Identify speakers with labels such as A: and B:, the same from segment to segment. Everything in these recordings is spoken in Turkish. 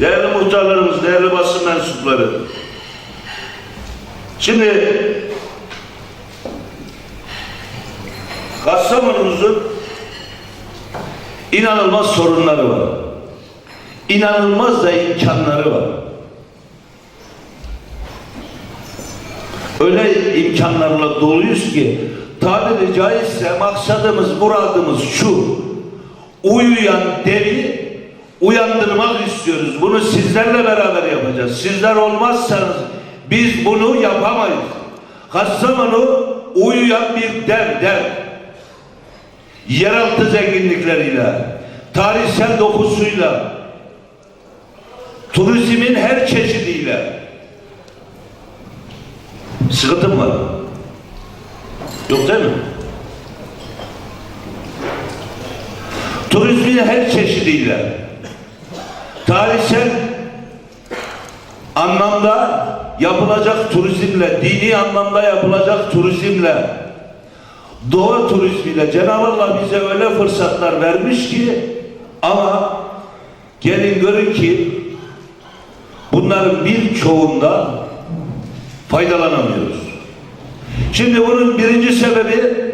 A: Değerli muhtarlarımız, değerli basın mensupları. Şimdi Kastamonu'muzun inanılmaz sorunları var. İnanılmaz da imkanları var. Öyle imkanlarla doluyuz ki tabiri caizse maksadımız, muradımız şu. Uyuyan devi uyandırmak istiyoruz. Bunu sizlerle beraber yapacağız. Sizler olmazsanız biz bunu yapamayız. Kastamonu uyuyan bir dev dev. Yeraltı zenginlikleriyle, tarihsel dokusuyla, turizmin her çeşidiyle, Sıkıntım var. Yok değil mi? Turizmin her çeşidiyle tarihsel anlamda yapılacak turizmle, dini anlamda yapılacak turizmle, doğa turizmiyle Cenab-ı Allah bize öyle fırsatlar vermiş ki ama gelin görün ki bunların birçoğunda faydalanamıyoruz. Şimdi bunun birinci sebebi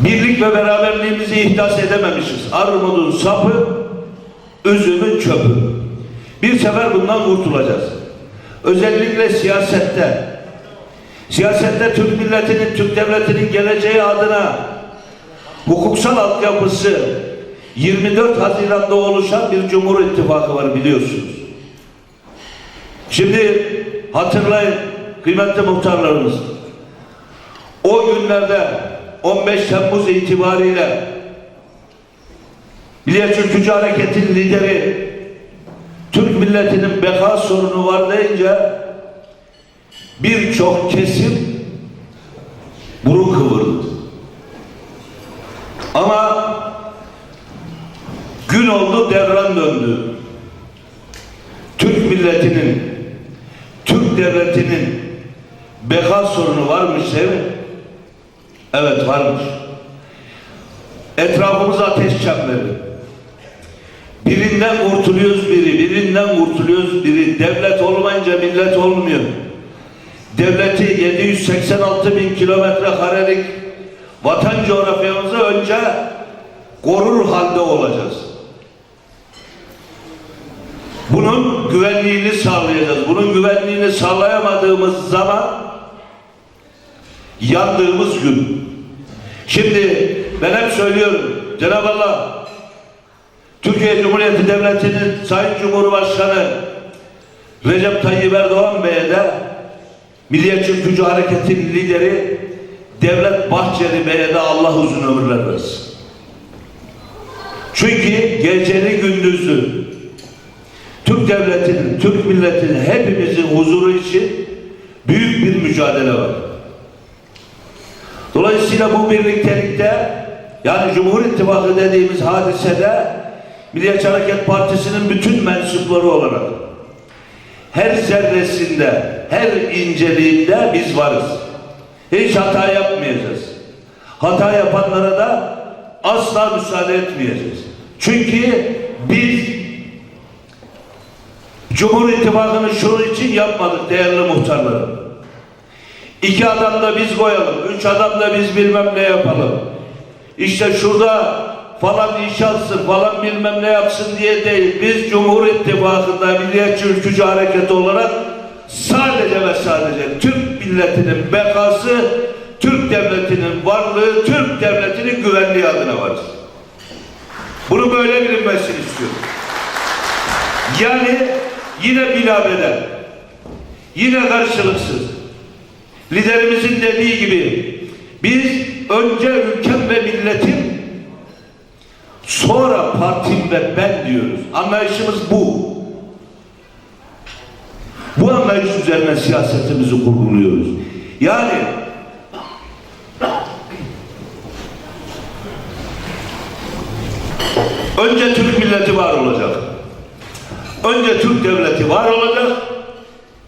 A: birlik ve beraberliğimizi ihdas edememişiz. Armudun sapı, üzümün çöpü. Bir sefer bundan kurtulacağız. Özellikle siyasette, siyasette Türk milletinin, Türk devletinin geleceği adına hukuksal altyapısı 24 Haziran'da oluşan bir Cumhur İttifakı var biliyorsunuz. Şimdi hatırlayın kıymetli muhtarlarımız. O günlerde 15 Temmuz itibariyle Milliyetçi Ülkücü Hareket'in lideri Türk milletinin beka sorunu var deyince birçok kesim burun kıvırdı. Ama gün oldu devran döndü. Türk milletinin, Türk devletinin beka sorunu varmış değil mi? Evet varmış. Etrafımız ateş çemberi. Birinden kurtuluyoruz biri, birinden kurtuluyoruz biri. Devlet olmayınca millet olmuyor. Devleti 786 bin kilometre karelik vatan coğrafyamızı önce korur halde olacağız. Bunun güvenliğini sağlayacağız. Bunun güvenliğini sağlayamadığımız zaman yandığımız gün. Şimdi ben hep söylüyorum. Cenab-ı Allah Türkiye Cumhuriyeti Devleti'nin Sayın Cumhurbaşkanı Recep Tayyip Erdoğan Bey'e de Milliyetçi Ülkücü Hareketi'nin lideri Devlet Bahçeli Bey'e de Allah uzun ömürler versin. Çünkü geceli gündüzü Türk devletinin, Türk milletinin hepimizin huzuru için büyük bir mücadele var. Dolayısıyla bu birliktelikte yani Cumhur İttifakı dediğimiz hadisede Milliyetçi Hareket Partisi'nin bütün mensupları olarak her zerresinde, her inceliğinde biz varız. Hiç hata yapmayacağız. Hata yapanlara da asla müsaade etmeyeceğiz. Çünkü biz Cumhur İttifakı'nı şunun için yapmadık değerli muhtarlarım. İki adam da biz koyalım, üç adam da biz bilmem ne yapalım. İşte şurada falan iş alsın, falan bilmem ne yapsın diye değil. Biz Cumhur İttifakı'nda Milliyetçi Ülkücü Hareket olarak sadece ve sadece Türk milletinin bekası, Türk devletinin varlığı, Türk devletinin güvenliği adına varız. Bunu böyle bilinmesini istiyorum. Yani yine bilabeden, yine karşılıksız. Liderimizin dediği gibi biz önce ülkem ve milletim sonra partim ve ben diyoruz. Anlayışımız bu. Bu anlayış üzerine siyasetimizi kurguluyoruz. Yani önce Türk milleti var olacak. Önce Türk devleti var olacak.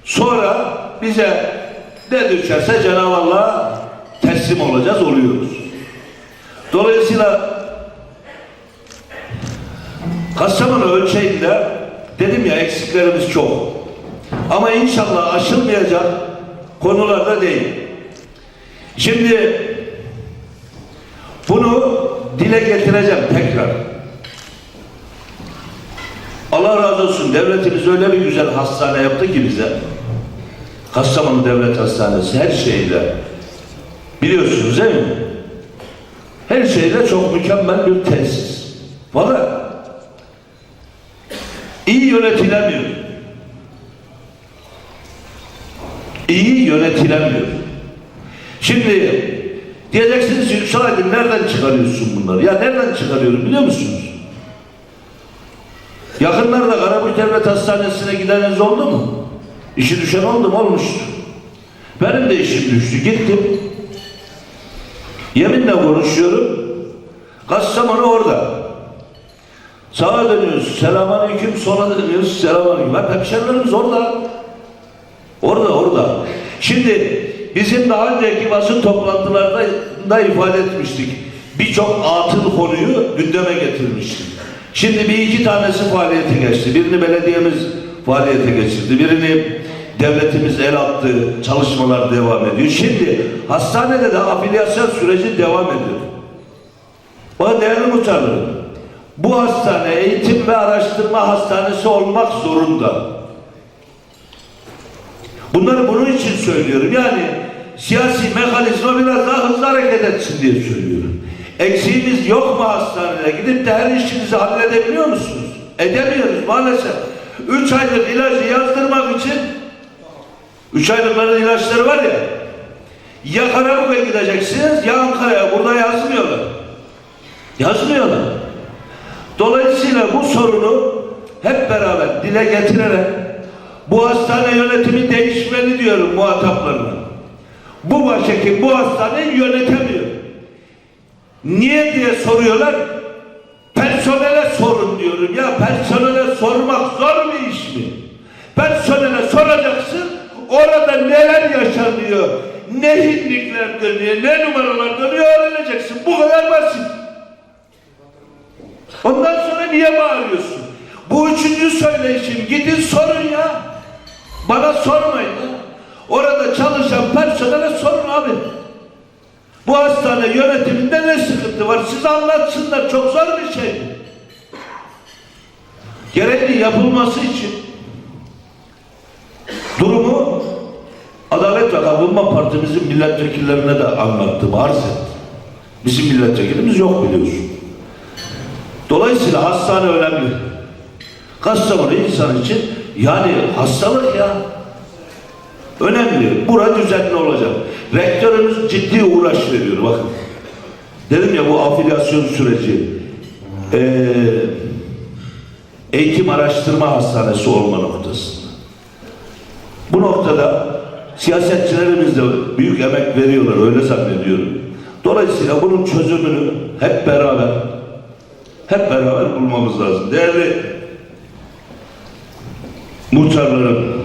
A: Sonra bize ne düşerse Cenab-ı Allah'a teslim olacağız, oluyoruz. Dolayısıyla Kastamonu ölçeğinde dedim ya eksiklerimiz çok. Ama inşallah aşılmayacak konularda değil. Şimdi bunu dile getireceğim tekrar. Allah razı olsun devletimiz öyle bir güzel hastane yaptı ki bize. Kastamonu Devlet Hastanesi her şeyle biliyorsunuz değil mi? Her şeyle çok mükemmel bir tesis. Fakat iyi yönetilemiyor. İyi yönetilemiyor. Şimdi diyeceksiniz Yüksel Aydın nereden çıkarıyorsun bunları? Ya nereden çıkarıyorum biliyor musunuz? Yakınlarda Karabük Devlet Hastanesi'ne gideniniz oldu mu? İşi düşen oldu mu? Olmuştu. Benim de işim düştü. Gittim. Yeminle konuşuyorum. Kastamonu orada. Sağa dönüyoruz. Selamünaleyküm. Sola dönüyoruz. Selamünaleyküm. Hep hemşerilerimiz orada. Orada orada. Şimdi bizim daha önceki basın toplantılarında da ifade etmiştik. Birçok atıl konuyu gündeme getirmiştik. Şimdi bir iki tanesi faaliyete geçti. Birini belediyemiz faaliyete geçirdi. Birini devletimiz el attı. Çalışmalar devam ediyor. Şimdi hastanede de afilyasyon süreci devam ediyor. Bana değerli muhtarlarım, bu hastane eğitim ve araştırma hastanesi olmak zorunda. Bunları bunun için söylüyorum. Yani siyasi mekanizma biraz daha hızlı hareket etsin diye söylüyorum. Eksiğimiz yok mu hastanede? Gidip de her işinizi halledebiliyor musunuz? Edemiyoruz maalesef. Üç aylık ilacı yazdırmak için üç aylıkların ilaçları var ya ya Karabük'e gideceksiniz ya Ankara'ya. Burada yazmıyorlar. Yazmıyorlar. Dolayısıyla bu sorunu hep beraber dile getirerek bu hastane yönetimi değişmeli diyorum muhataplarına. Bu başhekim bu hastaneyi yönetemiyor. Niye diye soruyorlar. Personele sorun diyorum. Ya personele sormak zor bir iş mi? Personele soracaksın. Orada neler yaşanıyor, ne hinlikler dönüyor, ne numaralar dönüyor öğreneceksin. Bu kadar basit. Ondan sonra niye bağırıyorsun? Bu üçüncü söyleyişim. Gidin sorun ya. Bana sormayın ya. Orada çalışan personele sorun abi. Bu hastane yönetiminde ne sıkıntı var? Siz anlatsınlar. Çok zor bir şey. Gerekli yapılması için Kalkınma Partimizin milletvekillerine de anlattım, arz ettim. Bizim milletvekilimiz yok biliyorsun. Dolayısıyla hastane önemli. Kastamonu insan için yani hastalık ya. Önemli. Bura düzenli olacak. Rektörümüz ciddi uğraş veriyor bakın. Dedim ya bu afilyasyon süreci eee, eğitim araştırma hastanesi olma noktasında. Bu noktada siyasetçilerimiz de büyük emek veriyorlar öyle zannediyorum. Dolayısıyla bunun çözümünü hep beraber hep beraber bulmamız lazım. Değerli muhtarlarım,